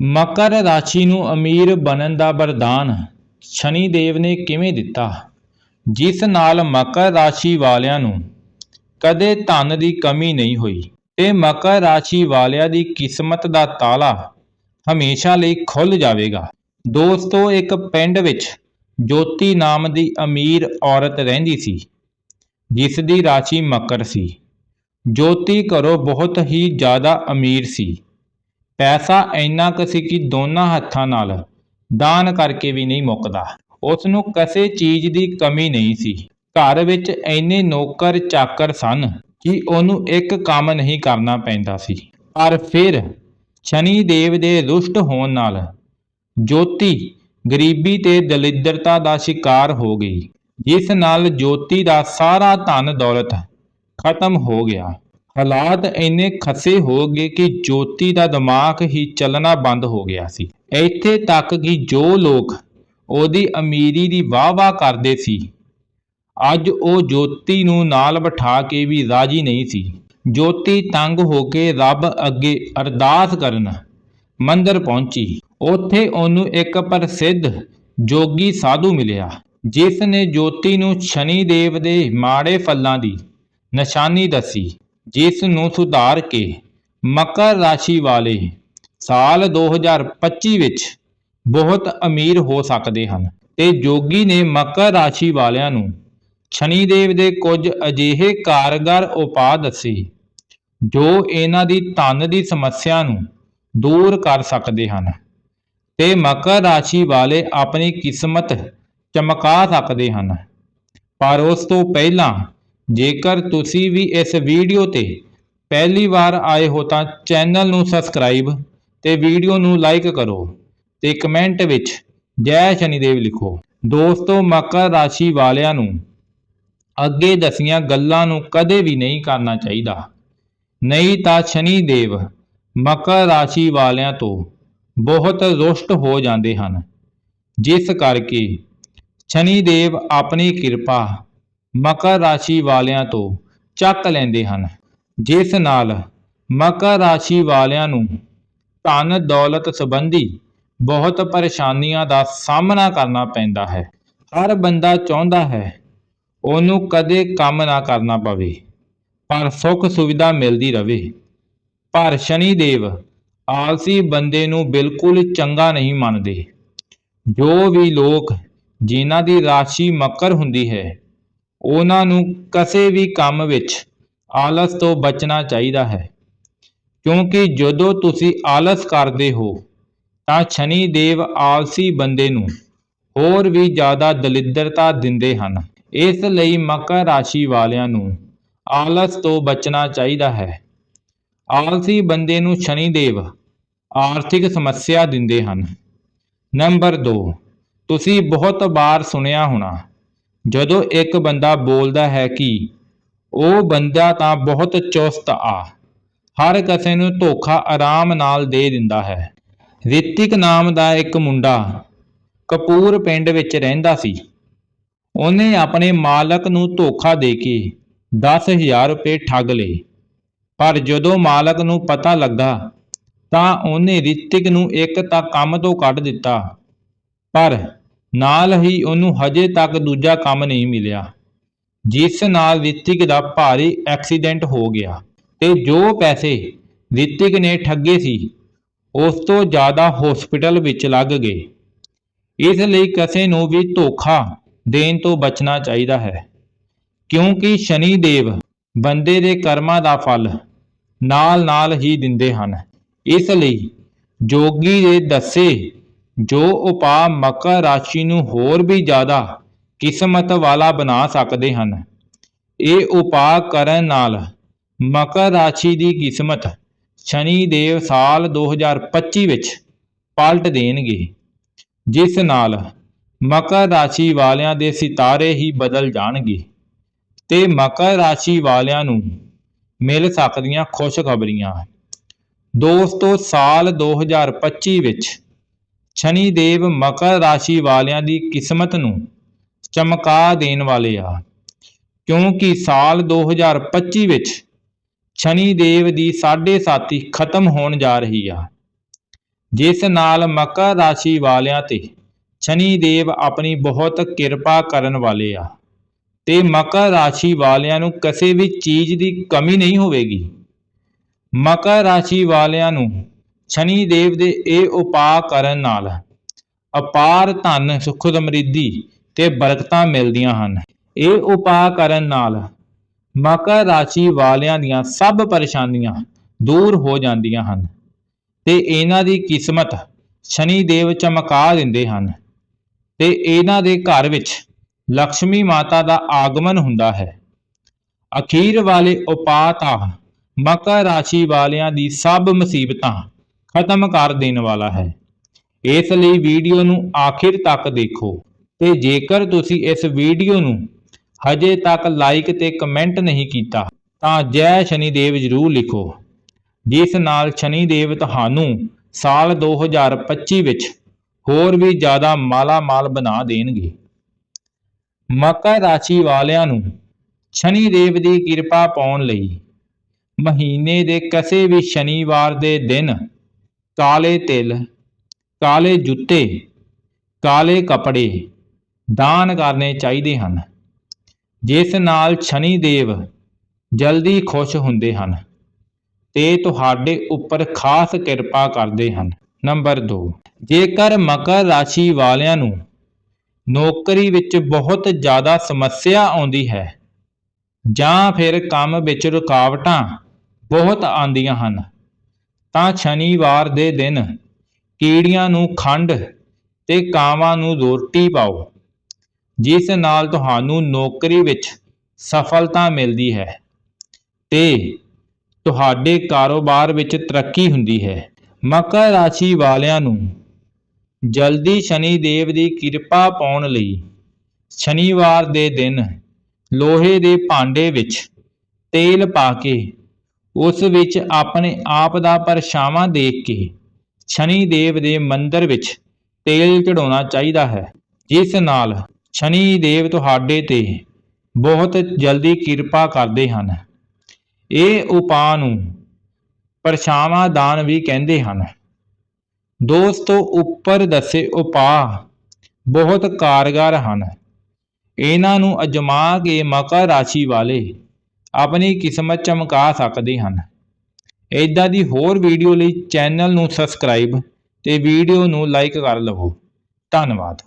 ਮਕਰ ਰਾਸ਼ੀ ਨੂੰ ਅਮੀਰ ਬਣਨ ਦਾ ਵਰਦਾਨ ਸ਼ਨੀ ਦੇਵ ਨੇ ਕਿਵੇਂ ਦਿੱਤਾ? ਜਿਸ ਨਾਲ ਮਕਰ ਰਾਸ਼ੀ ਵਾਲਿਆਂ ਨੂੰ ਕਦੇ ਧਨ ਦੀ ਕਮੀ ਨਹੀਂ ਹੋਈ ਤੇ ਮਕਰ ਰਾਸ਼ੀ ਵਾਲਿਆਂ ਦੀ ਕਿਸਮਤ ਦਾ ਤਾਲਾ ਹਮੇਸ਼ਾ ਲਈ ਖੁੱਲ ਜਾਵੇਗਾ। ਦੋਸਤੋ, ਇੱਕ ਪਿੰਡ ਵਿੱਚ ਜੋਤੀ ਨਾਮ ਦੀ ਅਮੀਰ ਔਰਤ ਰਹਿੰਦੀ ਸੀ, ਜਿਸ ਦੀ ਰਾਸ਼ੀ ਮਕਰ ਸੀ। ਜੋਤੀ ਘਰੋਂ ਬਹੁਤ ਹੀ ਜ਼ਿਆਦਾ ਅਮੀਰ ਸੀ। ਪੈਸਾ ਇੰਨਾ ਕੁ ਸੀ ਕਿ ਦੋਨਾਂ ਹੱਥਾਂ ਨਾਲ ਦਾਨ ਕਰਕੇ ਵੀ ਨਹੀਂ ਮੁੱਕਦਾ। ਉਸ ਨੂੰ ਕਿਸੇ ਚੀਜ਼ ਦੀ ਕਮੀ ਨਹੀਂ ਸੀ। ਘਰ ਵਿੱਚ ਇੰਨੇ ਨੌਕਰ ਚਾਕਰ ਸਨ ਕਿ ਉਹਨੂੰ ਇੱਕ ਕੰਮ ਨਹੀਂ ਕਰਨਾ ਪੈਂਦਾ ਸੀ। ਪਰ ਫਿਰ ਸ਼ਨੀ ਦੇਵ ਦੇ ਦੁਸ਼ਟ ਹੋਣ ਨਾਲ ਜੋਤੀ ਗਰੀਬੀ ਤੇ ਦਲਿਦਰਤਾ ਦਾ ਸ਼ਿਕਾਰ ਹੋ ਗਈ। ਜਿਸ ਨਾਲ ਜੋਤੀ ਦਾ ਸਾਰਾ ਧਨ ਦੌਲਤ ਖਤਮ ਹੋ ਗਿਆ। ਹਾਲਾਤ ਇੰਨੇ ਖਸੇ ਹੋ ਗਏ ਕਿ ਜੋਤੀ ਦਾ ਦਿਮਾਗ ਹੀ ਚੱਲਣਾ ਬੰਦ ਹੋ ਗਿਆ ਸੀ। ਇੱਥੇ ਤੱਕ ਕਿ ਜੋ ਲੋਕ ਉਹਦੀ ਅਮੀਰੀ ਦੀ ਵਾਹ-ਵਾਹ ਕਰਦੇ ਸੀ, ਅੱਜ ਉਹ ਜੋਤੀ ਨੂੰ ਨਾਲ ਬਿਠਾ ਕੇ ਵੀ ਰਾਜੀ ਨਹੀਂ ਸੀ। ਜੋਤੀ ਤੰਗ ਹੋ ਕੇ ਰੱਬ ਅੱਗੇ ਅਰਦਾਸ ਕਰਨ ਮੰਦਰ ਪਹੁੰਚੀ। ਉੱਥੇ ਉਹਨੂੰ ਇੱਕ ਪ੍ਰਸਿੱਧ ਜੋਗੀ ਸਾਧੂ ਮਿਲਿਆ, ਜਿਸ ਨੇ ਜੋਤੀ ਨੂੰ ਸ਼ਨੀ ਦੇਵ ਦੇ ਮਾੜੇ ਫਲਾਂ ਦੀ ਨਿਸ਼ਾਨੀ ਦੱਸੀ। ਜਿਸ ਨੂੰ ਸੁਧਾਰ ਕੇ ਮਕਰ ਰਾਸ਼ੀ ਵਾਲੇ ਸਾਲ 2025 ਵਿੱਚ ਬਹੁਤ ਅਮੀਰ ਹੋ ਸਕਦੇ ਹਨ। ਤੇ ਜੋਗੀ ਨੇ ਮਕਰ ਰਾਸ਼ੀ ਵਾਲਿਆਂ ਨੂੰ ਸ਼ਨੀ ਦੇਵ ਦੇ ਕੁਝ ਅਜਿਹੇ ਕਾਰਗਰ ਉਪਾਅ ਦੱਸੇ, ਜੋ ਇਹਨਾਂ ਦੀ ਧਨ ਦੀ ਸਮੱਸਿਆ ਨੂੰ ਦੂਰ ਕਰ ਸਕਦੇ ਹਨ ਤੇ ਮਕਰ ਰਾਸ਼ੀ ਵਾਲੇ ਆਪਣੀ ਕਿਸਮਤ ਚਮਕਾ ਸਕਦੇ ਹਨ। ਪਰ ਉਸ ਤੋਂ ਪਹਿਲਾਂ ਜੇਕਰ ਤੁਸੀਂ ਵੀ ਇਸ ਵੀਡੀਓ ਤੇ ਪਹਿਲੀ ਵਾਰ ਆਏ ਹੋ ਤਾਂ ਚੈਨਲ ਨੂੰ ਸਬਸਕ੍ਰਾਈਬ ਤੇ ਵੀਡੀਓ ਨੂੰ ਲਾਈਕ ਕਰੋ ਤੇ ਕਮੈਂਟ ਵਿੱਚ ਜੈ ਸ਼ਨੀਦੇਵ ਲਿਖੋ। ਦੋਸਤੋ, ਮਕਰ ਰਾਸ਼ੀ ਵਾਲਿਆਂ ਨੂੰ ਅੱਗੇ ਦਸੀਆਂ ਗੱਲਾਂ ਨੂੰ ਕਦੇ ਵੀ ਨਹੀਂ ਕਰਨਾ ਚਾਹੀਦਾ। ਨਹੀਂ ਤਾਂ ਸ਼ਨੀ ਦੇਵ ਮਕਰ ਰਾਸ਼ੀ ਵਾਲਿਆਂ ਤੋਂ ਬਹੁਤ ਰੁਸ਼ਟ ਹੋ ਜਾਂਦੇ ਹਨ। ਜਿਸ ਕਰਕੇ ਸ਼ਨੀ ਦੇਵ ਆਪਣੀ ਕਿਰਪਾ ਮਕਰ ਰਾਸ਼ੀ ਵਾਲਿਆਂ ਤੋਂ ਚੱਕ ਲੈਂਦੇ ਹਨ। ਜਿਸ ਨਾਲ ਮਕਰ ਰਾਸ਼ੀ ਵਾਲਿਆਂ ਨੂੰ ਧਨ ਦੌਲਤ ਸੰਬੰਧੀ ਬਹੁਤ ਪਰੇਸ਼ਾਨੀਆਂ ਦਾ ਸਾਹਮਣਾ ਕਰਨਾ ਪੈਂਦਾ ਹੈ। ਹਰ ਬੰਦਾ ਚਾਹੁੰਦਾ ਹੈ ਉਹਨੂੰ ਕਦੇ ਕੰਮ ਨਾ ਕਰਨਾ ਪਵੇ, ਪਰ ਸੁੱਖ ਸੁਵਿਧਾ ਮਿਲਦੀ ਰਵੇ। ਪਰ ਸ਼ਨੀ ਦੇਵ ਆਲਸੀ ਬੰਦੇ ਨੂੰ ਬਿਲਕੁਲ ਚੰਗਾ ਨਹੀਂ ਮੰਨਦੇ। ਜੋ ਵੀ ਲੋਕ ਜਿਨ੍ਹਾਂ ਦੀ ਰਾਸ਼ੀ ਮਕਰ ਹੁੰਦੀ ਹੈ ਉਹਨਾਂ ਨੂੰ ਕਿਸੇ ਵੀ ਕੰਮ ਵਿੱਚ ਆਲਸ ਤੋਂ ਬਚਣਾ ਚਾਹੀਦਾ ਹੈ। ਕਿਉਂਕਿ ਜਦੋਂ ਤੁਸੀਂ ਆਲਸ ਕਰਦੇ ਹੋ, ਤਾਂ ਸ਼ਨੀ ਦੇਵ ਆਲਸੀ ਬੰਦੇ ਨੂੰ ਹੋਰ ਵੀ ਜ਼ਿਆਦਾ ਦਲਿੱਦਰਤਾ ਦਿੰਦੇ ਹਨ। ਇਸ ਲਈ ਮਕਰ ਰਾਸ਼ੀ ਵਾਲਿਆਂ ਨੂੰ ਆਲਸ ਤੋਂ ਬਚਣਾ ਚਾਹੀਦਾ ਹੈ। ਆਲਸੀ ਬੰਦੇ ਨੂੰ ਸ਼ਨੀ ਦੇਵ ਆਰਥਿਕ ਸਮੱਸਿਆ ਦਿੰਦੇ ਹਨ। ਨੰਬਰ 2 ਤੁਸੀਂ ਬਹੁਤ ਵਾਰ ਸੁਣਿਆ ਹੋਣਾ ਜਦੋਂ ਇੱਕ ਬੰਦਾ ਬੋਲਦਾ ਹੈ ਕਿ ਉਹ ਬੰਦਾ ਤਾਂ ਬਹੁਤ ਚੁਸਤ ਆ, ਹਰ ਕਿਸੇ ਨੂੰ ਧੋਖਾ ਆਰਾਮ ਨਾਲ ਦੇ ਦਿੰਦਾ ਹੈ। ਰਿਤਿਕ ਨਾਮ ਦਾ ਇੱਕ ਮੁੰਡਾ ਕਪੂਰ ਪਿੰਡ ਵਿੱਚ ਰਹਿੰਦਾ ਸੀ। ਉਹਨੇ ਆਪਣੇ ਮਾਲਕ ਨੂੰ ਧੋਖਾ ਦੇ ਕੇ 10000 ਰੁਪਏ ਠੱਗ ਲਏ। ਪਰ ਜਦੋਂ ਮਾਲਕ ਨੂੰ ਪਤਾ ਲੱਗਾ, ਤਾਂ ਉਹਨੇ ਰਿਤਿਕ ਨੂੰ ਇੱਕ ਤਾਂ ਕੰਮ ਤੋਂ ਕੱਢ ਦਿੱਤਾ, ਪਰ ਨਾਲ ਹੀ ਉਹਨੂੰ ਹਜੇ ਤੱਕ ਦੂਜਾ ਕੰਮ ਨਹੀਂ ਮਿਲਿਆ। ਜਿਸ ਨਾਲ ਰਿਤਿਕ ਦਾ ਭਾਰੀ ਐਕਸੀਡੈਂਟ ਹੋ ਗਿਆ ਤੇ ਜੋ ਪੈਸੇ ਰਿਤਿਕ ਨੇ ਠੱਗੇ ਸੀ, ਉਸ ਤੋਂ ਜ਼ਿਆਦਾ ਹਸਪੀਟਲ ਵਿੱਚ ਲੱਗ ਗਏ। ਇਸ ਲਈ ਕਿਸੇ ਨੂੰ ਵੀ ਧੋਖਾ ਦੇਣ ਤੋਂ ਬਚਣਾ ਚਾਹੀਦਾ ਹੈ। ਕਿਉਂਕਿ ਸ਼ਨੀ ਦੇਵ ਬੰਦੇ ਦੇ ਕਰਮਾਂ ਦਾ ਫਲ ਨਾਲ-ਨਾਲ ਹੀ ਦਿੰਦੇ ਹਨ। ਇਸ ਲਈ ਜੋਗੀ ਦੇ ਦੱਸੇ ਜੋ ਉਪਾਅ ਮਕਰ ਰਾਸ਼ੀ ਨੂੰ ਹੋਰ ਵੀ ਜ਼ਿਆਦਾ ਕਿਸਮਤ ਵਾਲਾ ਬਣਾ ਸਕਦੇ ਹਨ। ਇਹ ਉਪਾਅ ਕਰਨ ਨਾਲ ਮਕਰ ਰਾਸ਼ੀ ਦੀ ਕਿਸਮਤ ਸ਼ਨੀ ਦੇਵ ਸਾਲ 2025 ਵਿੱਚ ਪਲਟ ਦੇਣਗੇ, ਜਿਸ ਨਾਲ ਮਕਰ ਰਾਸ਼ੀ ਵਾਲਿਆਂ ਦੇ ਸਿਤਾਰੇ ਹੀ ਬਦਲ ਜਾਣਗੇ ਤੇ ਮਕਰ ਰਾਸ਼ੀ ਵਾਲਿਆਂ ਨੂੰ ਮਿਲ ਸਕਦੀਆਂ ਖੁਸ਼ਖਬਰੀਆਂ। ਦੋਸਤੋ, ਸਾਲ 2025 ਵਿੱਚ ਸ਼ਨੀ ਦੇਵ ਮਕਰ ਰਾਸ਼ੀ ਵਾਲਿਆਂ ਦੀ ਕਿਸਮਤ ਨੂੰ ਚਮਕਾ ਦੇਣ ਵਾਲੇ ਆ। ਕਿਉਂਕਿ ਸਾਲ 2025 ਵਿੱਚ ਸ਼ਨੀ ਦੇਵ ਦੀ ਸਾਢੇ ਸਾਤੀ ਖਤਮ ਹੋਣ ਜਾ ਰਹੀ ਆ। ਜਿਸ ਨਾਲ ਮਕਰ ਰਾਸ਼ੀ ਵਾਲਿਆਂ ਤੇ ਸ਼ਨੀ ਦੇਵ ਆਪਣੀ ਬਹੁਤ ਕਿਰਪਾ ਕਰਨ ਵਾਲੇ ਆ ਤੇ ਮਕਰ ਰਾਸ਼ੀ ਵਾਲਿਆਂ ਨੂੰ ਕਿਸੇ ਵੀ ਚੀਜ਼ ਦੀ ਕਮੀ ਨਹੀਂ ਹੋਵੇਗੀ। ਮਕਰ ਰਾਸ਼ੀ ਵਾਲਿਆਂ ਨੂੰ ਸ਼ਨੀ ਦੇਵ ਦੇ ਇਹ ਉਪਾਅ ਕਰਨ ਨਾਲ ਅਪਾਰ ਧਨ ਸੁਖ ਸਮਰਿੱਧੀ ਤੇ ਬਰਕਤਾਂ ਮਿਲਦੀਆਂ ਹਨ। ਇਹ ਉਪਾਅ ਕਰਨ ਨਾਲ ਮਕਰ ਰਾਸ਼ੀ ਵਾਲਿਆਂ ਦੀਆਂ ਸਭ ਪਰੇਸ਼ਾਨੀਆਂ ਦੂਰ ਹੋ ਜਾਂਦੀਆਂ ਹਨ ਤੇ ਇਹਨਾਂ ਦੀ ਕਿਸਮਤ ਸ਼ਨੀ ਦੇਵ ਚਮਕਾ ਦਿੰਦੇ ਹਨ ਤੇ ਇਹਨਾਂ ਦੇ ਘਰ ਵਿੱਚ ਲక్ష్ਮੀ ਮਾਤਾ ਦਾ ਆਗਮਨ ਹੁੰਦਾ ਹੈ। ਅਖੀਰ ਵਾਲੇ ਉਪਾਅ ਤਾਂ ਮਕਰ ਰਾਸ਼ੀ ਵਾਲਿਆਂ ਦੀ ਸਭ ਮੁਸੀਬਤਾਂ ਖਤਮ ਕਰ ਦੇਣ ਵਾਲਾ ਹੈ। ਇਸ ਲਈ ਵੀਡੀਓ ਨੂੰ ਆਖਿਰ ਤੱਕ ਦੇਖੋ ਤੇ ਜੇਕਰ ਤੁਸੀਂ ਇਸ ਵੀਡੀਓ ਨੂੰ ਹਜੇ ਤੱਕ ਲਾਈਕ ਤੇ ਕਮੈਂਟ ਨਹੀਂ ਕੀਤਾ, ਤਾਂ ਜੈ ਸ਼ਨੀ ਦੇਵ ਜਰੂਰ ਲਿਖੋ, ਜਿਸ ਨਾਲ ਸ਼ਨੀ ਦੇਵ ਤੁਹਾਨੂੰ ਸਾਲ 2025 ਵਿੱਚ ਹੋਰ ਵੀ ਜ਼ਿਆਦਾ ਮਾਲਾ ਮਾਲ ਬਣਾ ਦੇਣਗੇ। ਮਕਰ ਰਾਸ਼ੀ ਵਾਲਿਆਂ ਨੂੰ ਸ਼ਨੀ ਦੇਵ ਦੀ ਕਿਰਪਾ ਪਾਉਣ ਲਈ ਮਹੀਨੇ ਦੇ ਕਿਸੇ ਵੀ ਸ਼ਨੀਵਾਰ ਦੇ ਦਿਨ ਕਾਲੇ ਤਿਲ, ਕਾਲੇ ਜੁੱਤੇ, ਕਾਲੇ ਕੱਪੜੇ ਦਾਨ ਕਰਨੇ ਚਾਹੀਦੇ ਹਨ। ਜਿਸ ਨਾਲ ਸ਼ਨੀ ਦੇਵ ਜਲਦੀ ਖੁਸ਼ ਹੁੰਦੇ ਹਨ ਤੇ ਤੁਹਾਡੇ ਉੱਪਰ ਖਾਸ ਕਿਰਪਾ ਕਰਦੇ ਹਨ। ਨੰਬਰ 2 ਜੇਕਰ ਮਕਰ ਰਾਸ਼ੀ ਵਾਲਿਆਂ ਨੂੰ ਨੌਕਰੀ ਵਿੱਚ ਬਹੁਤ ਜ਼ਿਆਦਾ ਸਮੱਸਿਆ ਆਉਂਦੀ ਹੈ ਜਾਂ ਫਿਰ ਕੰਮ ਵਿੱਚ ਰੁਕਾਵਟਾਂ ਬਹੁਤ ਆਉਂਦੀਆਂ ਹਨ ਤਾਂ ਸ਼ਨੀਵਾਰ ਦੇ ਦਿਨ ਕੀੜੀਆਂ ਨੂੰ ਖੰਡ ਤੇ ਕਾਵਾਂ ਨੂੰ ਰੋਟੀ ਪਾਓ, ਜਿਸ ਨਾਲ ਤੁਹਾਨੂੰ ਨੌਕਰੀ ਵਿੱਚ ਸਫਲਤਾ ਮਿਲਦੀ ਹੈ ਤੇ ਤੁਹਾਡੇ ਕਾਰੋਬਾਰ ਵਿੱਚ ਤਰੱਕੀ ਹੁੰਦੀ ਹੈ। ਮਕਰ ਰਾਸ਼ੀ ਵਾਲਿਆਂ ਨੂੰ ਜਲਦੀ ਸ਼ਨੀ ਦੇਵ ਦੀ ਕਿਰਪਾ ਪਾਉਣ ਲਈ ਸ਼ਨੀਵਾਰ ਦੇ ਦਿਨ ਲੋਹੇ ਦੇ ਭਾਂਡੇ ਵਿੱਚ ਤੇਲ ਪਾ ਕੇ ਉਸ ਵਿੱਚ ਆਪਣੇ ਆਪ ਦਾ ਪਰਛਾਵਾਂ ਦੇਖ ਕੇ ਸ਼ਨੀ ਦੇਵ ਦੇ ਮੰਦਰ ਵਿੱਚ ਤੇਲ ਚੜਾਉਣਾ ਚਾਹੀਦਾ ਹੈ, ਜਿਸ ਨਾਲ ਸ਼ਨੀ ਦੇਵ ਤੁਹਾਡੇ ਤੇ ਬਹੁਤ ਜਲਦੀ ਕਿਰਪਾ ਕਰਦੇ ਹਨ। ਇਹ ਉਪਾਅ ਨੂੰ ਪਰਛਾਵਾਂ ਦਾਨ ਵੀ ਕਹਿੰਦੇ ਹਨ। ਦੋਸਤੋ, ਉੱਪਰ ਦੱਸੇ ਉਪਾਅ ਬਹੁਤ ਕਾਰਗਰ ਹਨ। ਇਹਨਾਂ ਨੂੰ ਅਜਮਾ ਕੇ ਮਕਰ ਰਾਸ਼ੀ ਵਾਲੇ ਆਪਣੀ ਕਿਸਮਤ ਚਮਕਾ ਸਕਦੇ ਹਨ। ਇਦਾਂ ਦੀ ਹੋਰ ਵੀਡੀਓ ਲਈ ਚੈਨਲ ਨੂੰ ਸਬਸਕ੍ਰਾਈਬ ਤੇ ਵੀਡੀਓ ਨੂੰ ਲਾਈਕ ਕਰ ਲਵੋ। ਧੰਨਵਾਦ।